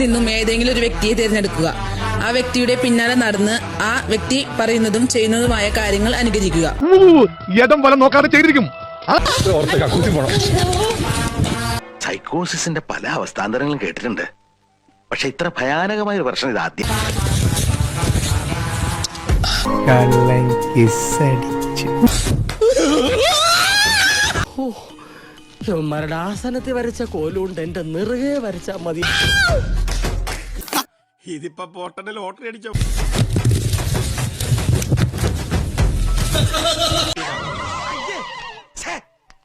നിന്നും ഏതെങ്കിലും ഒരു വ്യക്തിയെ തിരഞ്ഞെടുക്കുക. ആ വ്യക്തിയുടെ പിന്നാലെ നടന്ന് ആ വ്യക്തി പറയുന്നതും ചെയ്യുന്നതുമായ കാര്യങ്ങൾ അനുകരിക്കുക. യഥം വലം നോക്കാതെ ചെയ്തിരിക്കും. സൈക്കോസിന്റെ പല അവസ്ഥാന്തരങ്ങളും കേട്ടിട്ടുണ്ട്. പക്ഷെ ഇത്ര ഭയാനകമായ ഒരു പ്രശ്നം ഇത് ആദ്യം ആസനത്തിൽ വരച്ച കോലുകൊണ്ട് എന്റെ നിറുകെ വരച്ചാ മതി. ഇതിപ്പോ പോട്ടന്റെ ലോട്ടറി അടിച്ചോ.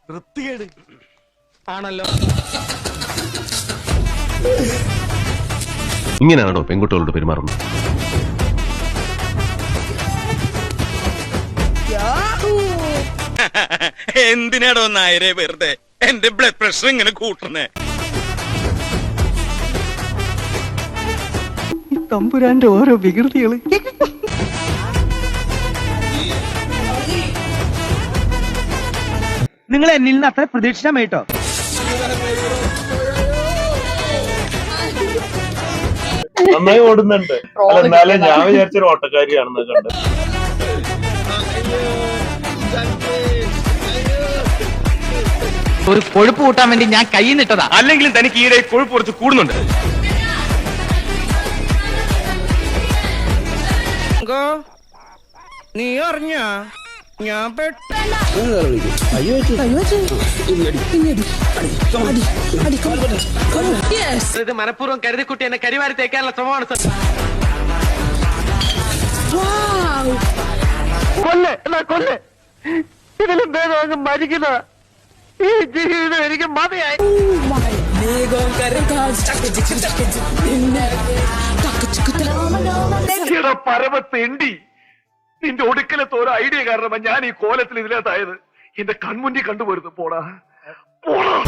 വൃത്തികേട്. ആണല്ലോ. ഇങ്ങനെയാണോ പെൺകുട്ടികളോട് പെരുമാറുന്നത്? എന്തിനാടോ നായരെ വെറുതെ? എന്റെ ബ്ലഡ് പ്രഷർ ഇങ്ങനെ കൂട്ടണേ തമ്പുരാന്റെ ഓരോ വികൃതികൾ. നിങ്ങൾ എന്നിൽ നിന്ന് അത്ര പ്രതീക്ഷിച്ചാമേട്ടോ നന്നായി ഓടുന്നുണ്ട്. അല്ല എന്നാലും ഞാൻ വിചാരിച്ചൊരു ഓട്ടക്കാരിയാണെന്ന് കണ്ട്. ഒരു കൊഴുപ്പ് കൂട്ടാൻ വേണ്ടി ഞാൻ കൈ നിട്ടതാ അല്ലെങ്കിലും തനിക്ക് ഈയിടെ കൊഴുപ്പ് കുറച്ച് കൂടുന്നുണ്ട്. നീ അറിഞ്ഞ? ഞാൻ പെട്ട ഇത് മനഃപൂർവം കരുതിക്കുട്ടി എന്നെ കരിവാരി തേക്കാനുള്ള ശ്രമമാണ് സർ. കൊല്ല് എന്നാ കൊല്ല്? ഇതിലും ഭേദം അങ്ങ് മരിക്കുന്ന ഈ ജീവിതം എനിക്ക് മതിയായി. പരമ തെണ്ടി നിന്റെ ഒടുക്കലത്തെ ഒരു ഐഡിയ കാരണമാ ഞാൻ ഈ കോലത്തിൽ ഇതിനകത്തായത്. എന്റെ കൺമുന്നിൽ കണ്ടുപോരുന്നു പോടാ. പോടാ.